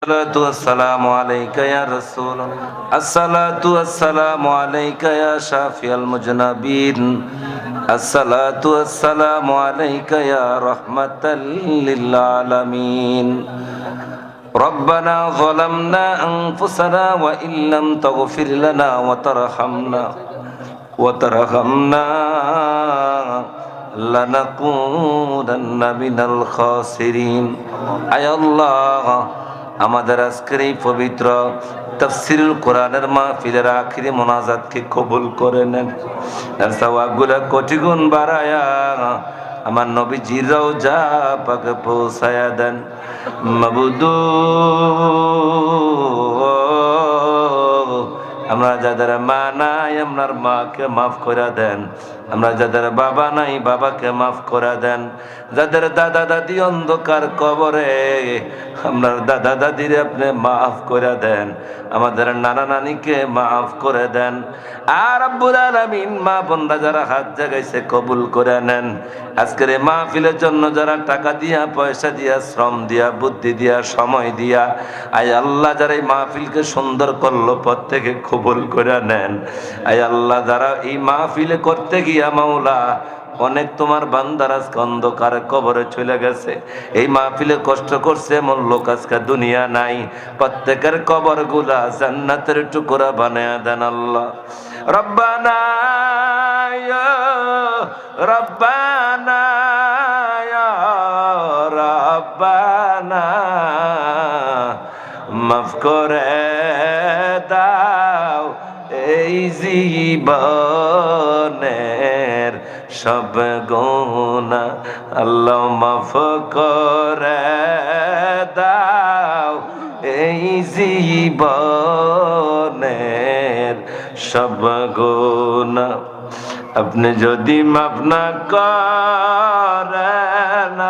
الصلاة والسلام عليك يا رسول الله. الصلاة والسلام عليك يا شافي المجنبين. الصلاة والسلام عليك يا رحمة للعالمين. ربنا ظلمنا أنفسنا وإن لم تغفر لنا وترحمنا وترحمنا لنكونن من الخاسرين. أي الله. আমাদের আজকের এই পবিত্র তফসিরুল কোরআনের মাহফিলের আখিরি মোনাজাতকে কবুল করে নেন। তার সওয়াবগুলো কোটি গুণ বাড়ায়া আমার নবী জিরাও যা পাকে পৌঁছায়া দেন। মাবুদু যাদের মা নাই আপনার মাকে মাফ করে দেন। আমরা যাদের বাবা নাই, বাবাকে মাফ করে দেন। যাদের দাদা দাদি অন্ধকার কবরে আপনার দাদা দাদিরে আপনি মাফ করে দেন। আমাদের নানা নানিকে মাফ করে দেন। আর আব্বুল আলামিন, মা বোনরা যারা হাত জাগাইছে, কবুল করে নেন। আজকের এই মাহফিলের জন্য যারা টাকা দিয়া, পয়সা দিয়া, শ্রম দিয়া, বুদ্ধি দিয়া, সময় দিয়া, আয় আল্লাহ যারা এই মাহফিলকে সুন্দর করল, প্রত্যেকে কবুল করে নেন। আয় আল্লাহ, যারা এই মাহফিলে করতে গিয়া মাওলা, অনেক তোমার বান্দার আজকে অন্ধকার কবরে চলে গেছে। এই মাহফিলে কষ্ট করছে এমন লোক আজকে দুনিয়া নাই। প্রত্যেকের কবরগুলা জান্নাতের টুকরা বানায় দেন আল্লাহ। রব্বানা রব্বানা রব্বানা, মাফ করে। এই জীবনের সব গুণা আল্লাহ মাফ করে দাও। এই জীবনের সব গুণা আপনি যদি মাফ না করেন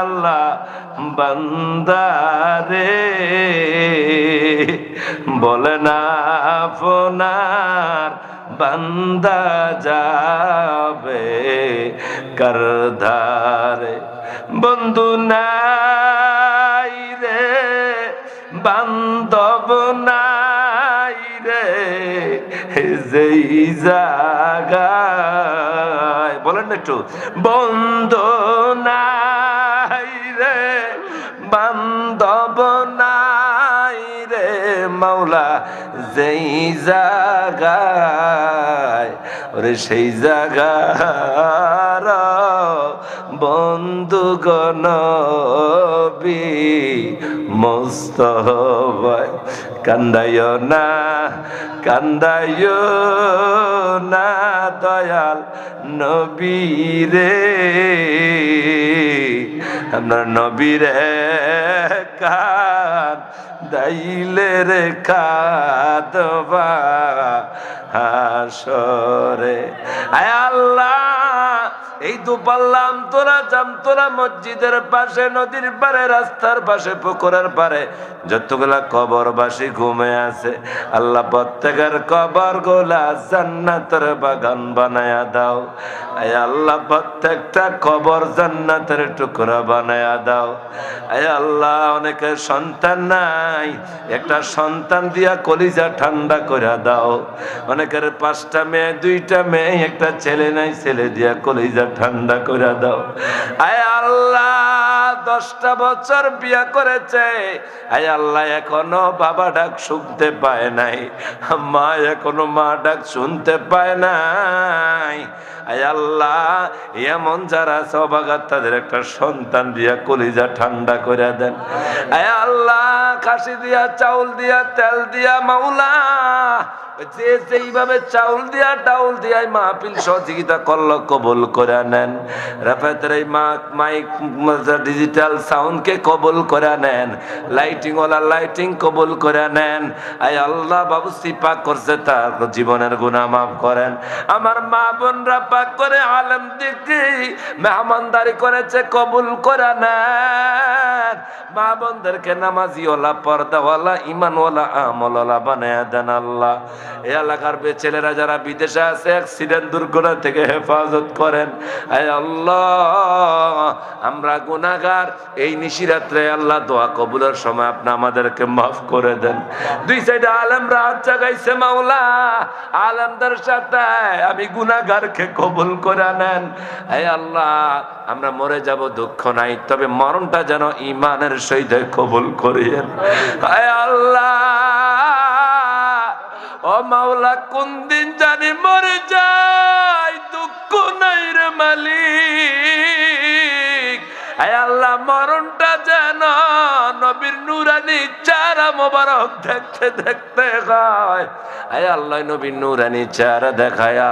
আল্লাহ বান্দারে, বলে না আপনার বান্দা যাবে করধারে। বন্ধু নাই রে, বান্ধব নাই রে, যেই জাগায় বলেন না একটু, বন্ধ নাই রে, বান্ধব নাই রে মাওলা, যেই জাগায় ওরে সেই জাগার বন্ধু গনবি মস্ত কান্দায় না কান্দায় না দয়াল নবীরে আপনার নবীরে কান দাইলে রেখা কাদবা হাসরে। আয় আল্লাহ। এই তো পারলাম তোরা জাম, তোরা মসজিদের পাশে, নদীর পারে রাস্তার পাশে, পুকুরের পারে যতগুলা কবরবাসী ঘুমে আছে, আল্লাহ প্রত্যেকের কবর গোলা জান্নাতের বাগান বানায়া দাও। আয় আল্লাহ প্রত্যেকটা কবর জান্নাতের টুকরা বানায়া দাও। আয় আল্লাহ অনেকের সন্তান নাই, একটা সন্তান দিয়া কলিজা ঠান্ডা করে দাও। অনেকের পাঁচটা মেয়ে, দুইটা মেয়ে, একটা ছেলে নাই, ছেলে দিয়া কলিজা ঠান্ডা করে দাও। আয় আল্লাহ, দশটা বছর বিয়া করেছে। আয় আল্লাহ, এখনও বাবা ডাক শুনতে পায় নাই। মা এখনও মা ডাক শুনতে পায় নাই। এমন যারা সবাগাত তাদের একটা সন্তান দিয়া কলিজা ঠান্ডা করে দেন। আয় আল্লাহ কাশি দিয়া, চাউল দিয়া, তেল দিয়া, মাওলা, যে যেইভাবে চাউল দিয়া টাউল দিয়া মাহফিল সহযোগিতা করল, কবুল করে নেন। রাফাতের এই মাইক ডিজিটাল সাউন্ডকে কবুল করে নেন। লাইটিং ওলা লাইটিং কবল করে নেন। আই আল্লাহ, বাবু, সিপা করছে, তার জীবনের গুণা মাফ করেন। আমার মা বোনরা করে আলম দিকে মেহমানদারি করেছে কবুল করা নেন। মা বোনদেরকে নামাজিওয়ালা, পর্দাওয়ালা, ইমানওয়ালা, আমলওয়ালা বানায় দেন আল্লাহ। এই এলাকার ছেলেরা যারা বিদেশে আছে অ্যাক্সিডেন্ট দুর্ঘটনা থেকে হেফাজত করেন। আল্লাহ, আমরা গুনাহগার। এই নিশিরাত্রে আল্লাহ দোয়া কবুলের সময় আপনি আমাদেরকে মাফ করে দেন। দুই সাইডে আলেমরা হাত মাওলা। আলেমদের সাথে আমি গুনাহগারকে কবুল করে নেন। আল্লাহ, আমরা মরে যাব, দুঃখ নাই। তবে মরণটা যেন ইমানের সহিত কবুল করিয়েন। আয় আল্লাহ, ও মাওলা, কোন দিন জানি মরে যাই, দুঃখ নাই রে মালিক। আয় আল্লাহ, মরণটা যেন নবীর নুরানি চারা মোবারক দেখতে দেখতে হয়। আয় আল্লাহ, নবীর নুরানি চারা দেখায়া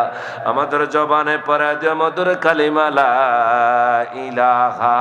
আমাদের জবানে পরে যে মধুর কালিমালা ইলাহা